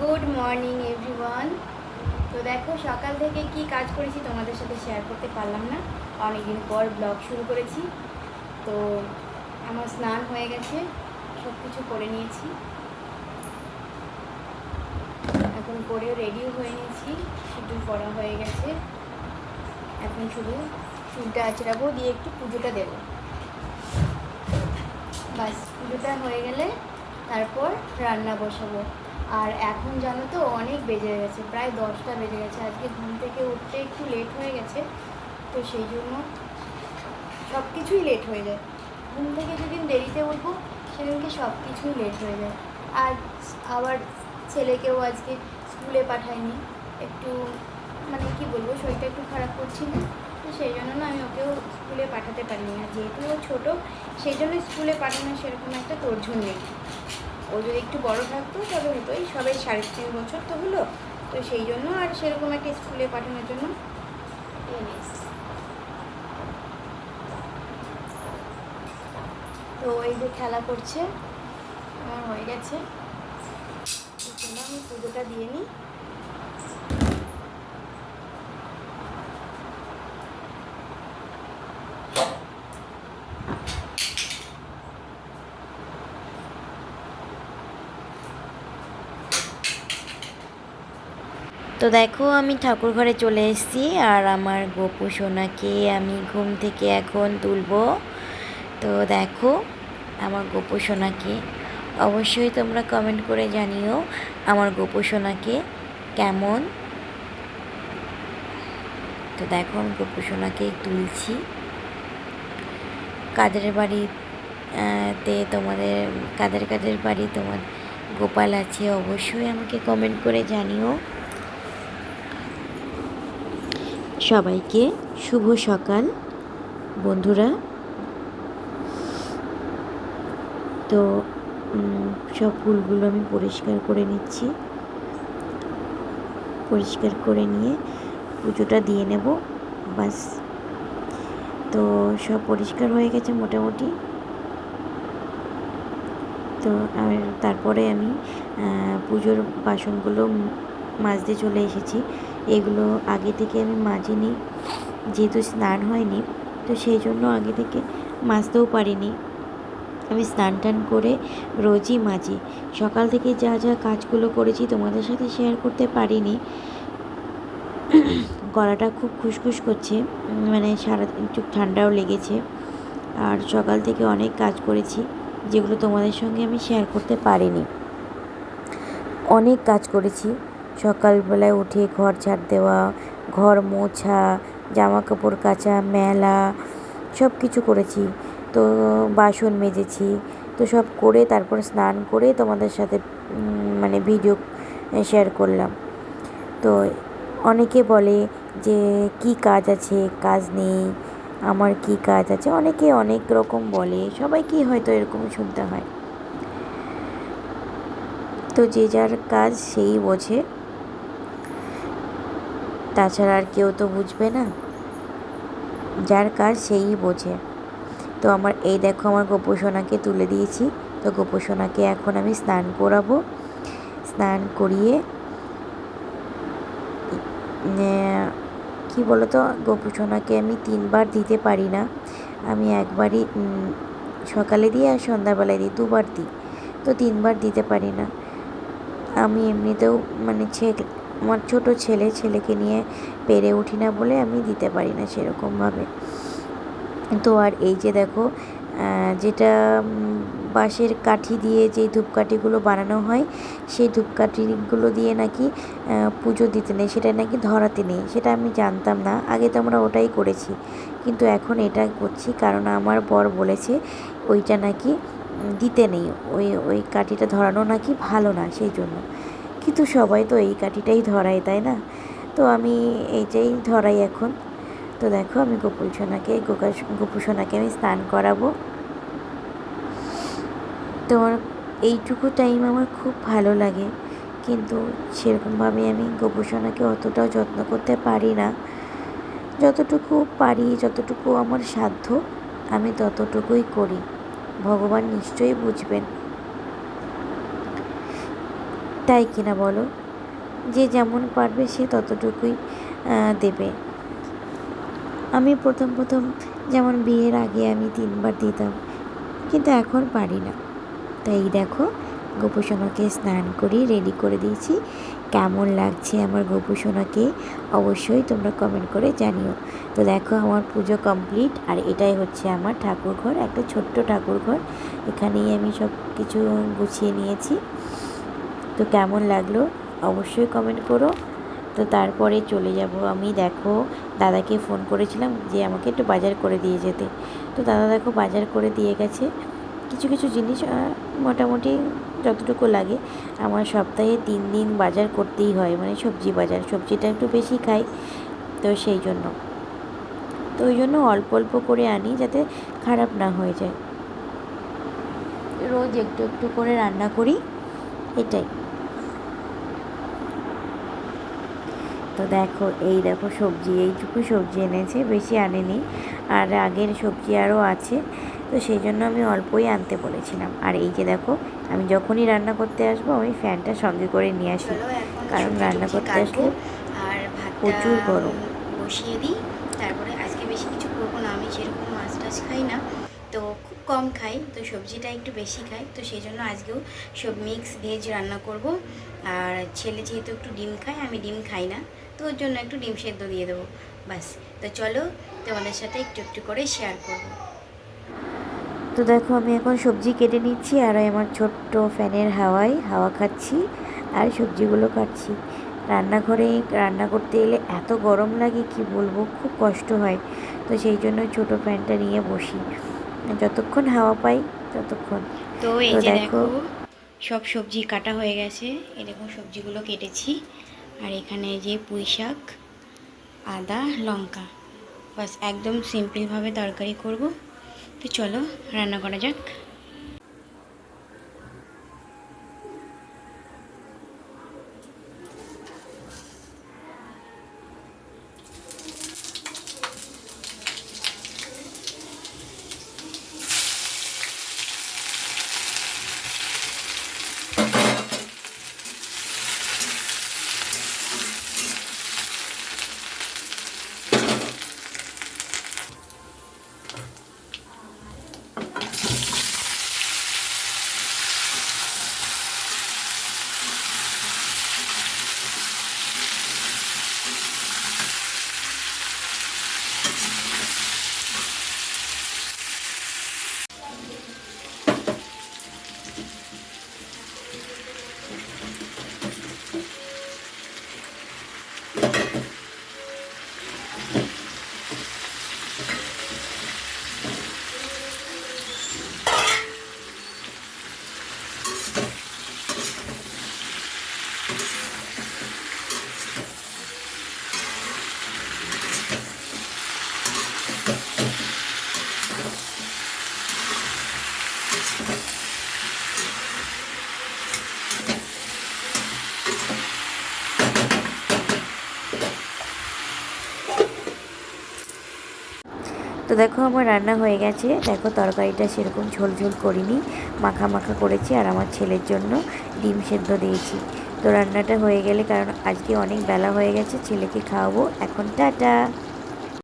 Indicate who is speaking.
Speaker 1: Good morning everyone তো দেখো, সকাল থেকে কি কাজ করেছি তোমাদের সাথে শেয়ার করতে পারলাম না। অনেকদিন পর ব্লগ শুরু করেছি। তো আমার স্নান হয়ে গেছে সব কিছু করে নিয়েছি। এখন করে রেডিও হয়ে নিয়েছি শুধু পড়া হয়ে গেছে। এখন শুধু চুলটা আঁচড়াবো, দিয়ে একটু পুজোটা দেবো। বাস, পুজোটা হয়ে গেলে তারপর রান্না বসাবো। আর এখন জানো তো অনেক বেজে গেছে, প্রায় দশটা বেজে গেছে। আজকে ঘুম থেকে উঠতে একটু লেট হয়ে গেছে, তো সেই জন্য সব কিছুই লেট হয়ে যায়। ঘুম থেকে যেদিন দেরিতে উঠবো, সেদিনকে সব কিছুই লেট হয়ে যায়। আর আবার ছেলেকেও আজকে স্কুলে পাঠাইনি, একটু মানে কি বলব, শরীরটা একটু খারাপ করছিল তো সেই জন্য না আমি ওকেও স্কুলে পাঠাতে পারিনি। আর যেহেতু ও ছোটো, সেই জন্য স্কুলে পাঠানোর সেরকম একটা তোড়ঝোড় নেই। ও যদি একটু বড় থাকতো তবে হতো। এই সবে সাড়ে তিন বছর তো হলো। তো সেই জন্য আর সেরকম একটা স্কুলে পাঠানোর জন্য। তো ওই যে খেলা করছে, আমার হয়ে গেছে। আমি পুজোটা দিয়ে নিই।
Speaker 2: তো দেখো, আমি ঠাকুর ঘরে চলে এসেছি আর আমার গোপু সোনাকে আমি ঘুম থেকে এখন তুলবো। তো দেখো, আমার গোপু সোনাকে। অবশ্যই তোমরা কমেন্ট করে জানিও আমার গোপু সোনাকে কেমন। তো দেখো, আমি গোপু সোনাকে তুলছি। কাদের বাড়ি তে তোমাদের, কাদের কাদের বাড়ি তোমার গোপাল আছে, অবশ্যই আমাকে কমেন্ট করে জানিও। সবাইকে শুভ সকাল, বন্ধুরা। তো সব ফুলগুলো আমি পরিষ্কার করে নিচ্ছি। পরিষ্কার করে নিয়ে পুজোটা দিয়ে নেব, বাস। তো, সব পরিষ্কার হয়ে গেছে মোটামুটি। তো তারপরে আমি পুজোর বাসনগুলো মাজতে চলে এসেছি। এগুলো আগে থেকে আমি মাজিনি যেহেতু স্নান হয়নি তো সেই জন্য আগে থেকে মাজতেও পারিনি। আমি স্নান টান করে রোজই মাজি। সকাল থেকে যা যা কাজগুলো করেছি তোমাদের সাথে শেয়ার করতে পারিনি। গলাটা খুব খুসখুস করছে মানে সারা একটু ঠান্ডাও লেগেছে। আর সকাল থেকে অনেক কাজ করেছি যেগুলো তোমাদের সঙ্গে আমি শেয়ার করতে পারিনি। অনেক কাজ করেছি সকালবেলায় উঠে ঘর ঝাড় দেওয়া, ঘর মোছা জামা কাপড় কাচা, মেলা সব কিছু করেছি। তো বাসন মেজেছি। তো সব করে তারপর স্নান করে তোমাদের সাথে মানে ভিডিও শেয়ার করলাম। তো অনেকে বলে যে, কি কাজ আছে? কাজ নেই। আমার কি কাজ আছে? অনেকে অনেক রকম বলে। সবাইকেই হয়তো এরকম শুনতে হয়। তো যে যার কাজ সেই বোঝে। তাছাড়া আর কেউ তো বুঝবে না। যার কাজ সেই বোঝে। তো আমার, এই দেখো আমার গোপোষণাকে তুলে দিয়েছি। তো গোপোষণাকে এখন আমি স্নান করাবো। স্নান করিয়ে কি বলো তো গোপোষণাকে আমি তিনবার দিতে পারি না। আমি একবারই সকালে দিই আর সন্ধ্যাবেলায় দিই দুবার দিই। তো তিনবার দিতে পারি না। আমি এমনিতেও মানে আমার ছোটো ছেলে, ছেলেকে নিয়ে পেরে উঠি না বলে আমি দিতে পারি না সেরকমভাবে। তো আর এই যে দেখো যেটা বাঁশের কাঠি দিয়ে যেই ধূপকাঠিগুলো বানানো হয়, সেই ধূপকাঠিগুলো দিয়ে নাকি পুজো দিতে নেই, সেটা নাকি ধরাতে নেই, সেটা আমি জানতাম না। আগে তো আমরা ওটাই করেছি, কিন্তু এখন এটা করছি কারণ আমার বর বলেছে ওইটা নাকি দিতে নেই, ওই ওই কাঠিটা ধরানো নাকি ভালো না, সেই জন্য। কিন্তু সবাই তো এই কাঠিটাই ধরায়, তাই না? তো আমি এইটাই ধরাই এখন। তো দেখো আমি গোপুল সোনাকে গোকাশ গোপু সোনাকে আমি স্নান করাবো। তো আমার এইটুকু টাইম আমার খুব ভালো লাগে। কিন্তু সেরকমভাবে আমি গোপু সোনাকে অতটাও যত্ন করতে পারি না। যতটুকু পারি, যতটুকু আমার সাধ্য, আমি ততটুকুই করি। ভগবান নিশ্চয়ই বুঝবেন। তাই কিনা বলো? যে যেমন পারবে সে ততটুকুই দেবে। আমি প্রথম প্রথম যেমন বিয়ের আগে আমি তিনবার দিতাম, কিন্তু এখন পারি না। তাই দেখো, গোপুসোনাকে স্নান করিয়ে রেডি করে দিয়েছি। কেমন লাগছে আমার গোপুসোনাকে অবশ্যই তোমরা কমেন্ট করে জানিও। তো দেখো, আমার পুজো কমপ্লিট আর এটাই হচ্ছে আমার ঠাকুর ঘর একটা ছোট্ট ঠাকুর ঘর এখানেই আমি সব কিছু গুছিয়ে নিয়েছি। তো কেমন লাগল? অবশ্যই কমেন্ট করো। তো তারপরে চলে যাব আমি। দেখো, দাদাকে ফোন করেছিলাম যে আমাকে একটু বাজার করে দিয়ে যেতে। তো দাদা দেখো বাজার করে দিয়ে গেছে। কিছু কিছু জিনিস মোটামুটি যতটুকু লাগে। আমার সপ্তাহে তিন দিন বাজার করতেই হয়। মানে সবজি বাজার। সবজিটা একটু বেশি খাই তো সেই জন্য। তো ওই জন্য অল্প অল্প করে আনি যাতে খারাপ না হয়ে যায়। রোজ একটু একটু করে রান্না করি। এটাই। তো দেখো এই দেখো সবজি এইটুকু সবজি এনেছে বেশি আনেনি। আর আগের সবজি আরও আছে তো সেই জন্য আমি অল্পই আনতে বলেছিলাম। আর এই যে দেখো আমি যখনই রান্না করতে আসব আমি ফ্যানটা সঙ্গে করে নিয়ে আসি। কারণ রান্না করতে আসলে প্রচুর গরম।
Speaker 1: বসিয়ে দিই। তারপরে আজকে বেশি কিছু করব না আমি সেরকম মাছ টাছ খাই না। তো খুব কম খাই তো সবজিটা একটু বেশি খাই তো সেই জন্য আজকেও সব মিক্স ভেজ রান্না করব। আর ছেলে যেহেতু একটু ডিম খায় আমি ডিম খাই না। তো ওর জন্য একটু ডিম সেদ্ধ দিয়ে দেবো। বাস তো চলো তোমাদের সাথে একটু একটু করে শেয়ার করব।
Speaker 2: তো দেখো আমি এখন সবজি কেটে নিচ্ছি আর আমার ছোট্ট ফ্যানের হাওয়ায় হাওয়া খাচ্ছি আর সবজিগুলো কাটছি। রান্নাঘরে রান্না করতে এলে এত গরম লাগে কি বলব? খুব কষ্ট হয়। তো সেই জন্য ছোট ফ্যানটা নিয়ে বসি। যতক্ষণ হাওয়া পাই ততক্ষণ।
Speaker 1: তো এই যে
Speaker 2: দেখো।
Speaker 1: দেখো সব সবজি কাটা হয়ে গেছে। এরকম সবজিগুলো কেটেছি। আর এখানে যে পুঁই শাক, আদা, লঙ্কা। বাস একদম সিম্পলভাবে তরকারি করব। তো চলো রান্না করা যাক।
Speaker 2: তো দেখো আমার রান্না হয়ে গেছে। দেখো তরকারিটা সেরকম ঝোল ঝোল করিনি, মাখা মাখা করেছি আর আমার ছেলের জন্য ডিম সেদ্ধ দিয়েছি। তো রান্নাটা হয়ে গেলে কারণ আজকে অনেক বেলা হয়ে গেছে, ছেলেকে খাওয়াবো। এখন টাটা!